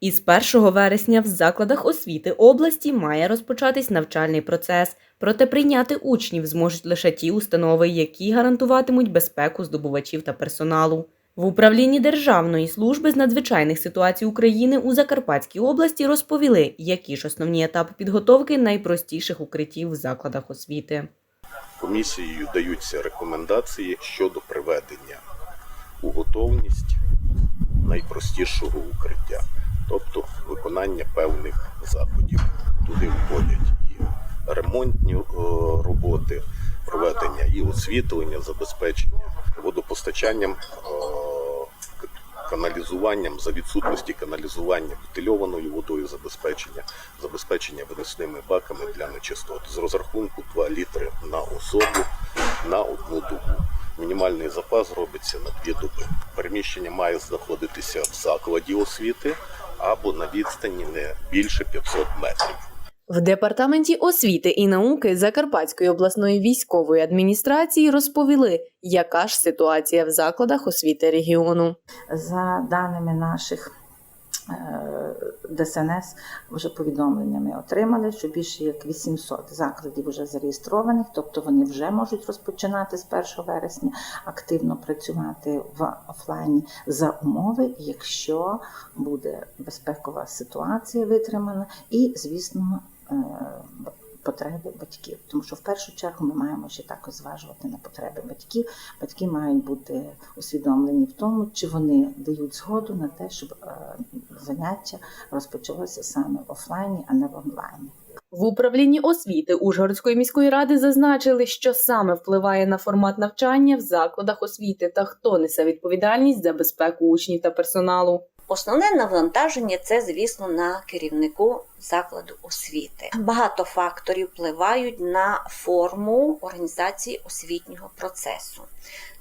Із 1 вересня в закладах освіти області має розпочатись навчальний процес, проте прийняти учнів зможуть лише ті установи, які гарантуватимуть безпеку здобувачів та персоналу. В управлінні Державної служби з надзвичайних ситуацій України у Закарпатській області розповіли, які ж основні етапи підготовки найпростіших укриттів в закладах освіти. Комісією даються рекомендації щодо приведення у готовність найпростішого укриття, тобто виконання певних заходів. Туди входять і ремонтні е, роботи, проведення і освітлення, забезпечення водопостачанням, е, каналізуванням за відсутності каналізування бутильованою водою забезпечення, забезпечення виносними баками для нечистот з розрахунку 2 літри на особу на одну добу. Мінімальний запас робиться на дві доби. Переміщення має знаходитися в закладі освіти або на відстані не більше 500 метрів. В департаменті освіти і науки Закарпатської обласної військової адміністрації розповіли, яка ж ситуація в закладах освіти регіону. За даними наших е, ДСНС, вже повідомлення ми отримали, що більше як 800 закладів вже зареєстрованих, тобто вони вже можуть розпочинати з 1 вересня активно працювати в офлайні за умови, якщо буде безпекова ситуація витримана, і, звісно, е, потреби батьків. Тому що в першу чергу ми маємо ще також зважувати на потреби батьків. Батьки мають бути усвідомлені в тому, чи вони дають згоду на те, щоб е, заняття розпочалося саме в офлайні, а не в онлайні. В управлінні освіти Ужгородської міської ради зазначили, що саме впливає на формат навчання в закладах освіти та хто несе відповідальність за безпеку учнів та персоналу. Основне навантаження це, звісно, на керівнику закладу освіти. Багато факторів впливають на форму організації освітнього процесу.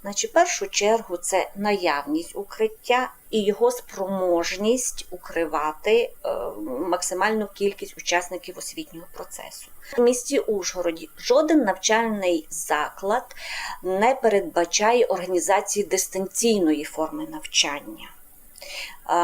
Значить, в першу чергу це наявність укриття і його спроможність укривати е, максимальну кількість учасників освітнього процесу. У місті Ужгороді жоден навчальний заклад не передбачає організації дистанційної форми навчання.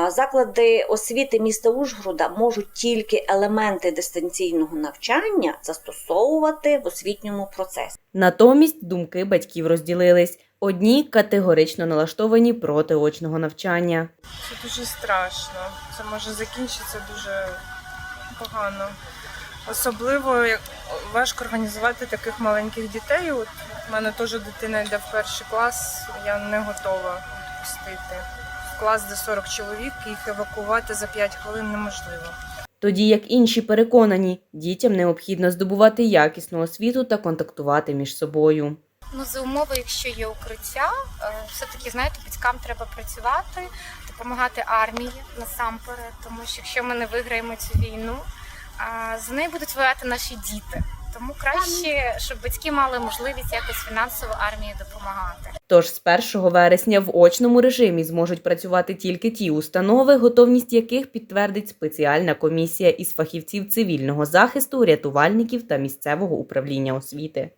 Заклади освіти міста Ужгорода можуть тільки елементи дистанційного навчання застосовувати в освітньому процесі. Натомість думки батьків розділились. Одні категорично налаштовані проти очного навчання. Це дуже страшно. Це може закінчитися дуже погано. Особливо як важко організувати таких маленьких дітей. От у мене теж дитина йде в перший клас, я не готова пустити. Клас де 40 чоловік, їх евакувати за 5 хвилин неможливо. Тоді як інші переконані, дітям необхідно здобувати якісну освіту та контактувати між собою. Ну, за умови, якщо є укриття, е, все-таки знаєте, батькам треба працювати, допомагати армії насамперед, тому що якщо ми не виграємо цю війну, за нею будуть воювати наші діти. Тому краще, щоб батьки мали можливість якось фінансово армії допомагати. Тож з 1 вересня в очному режимі зможуть працювати тільки ті установи, готовність яких підтвердить спеціальна комісія із фахівців цивільного захисту, рятувальників та місцевого управління освіти.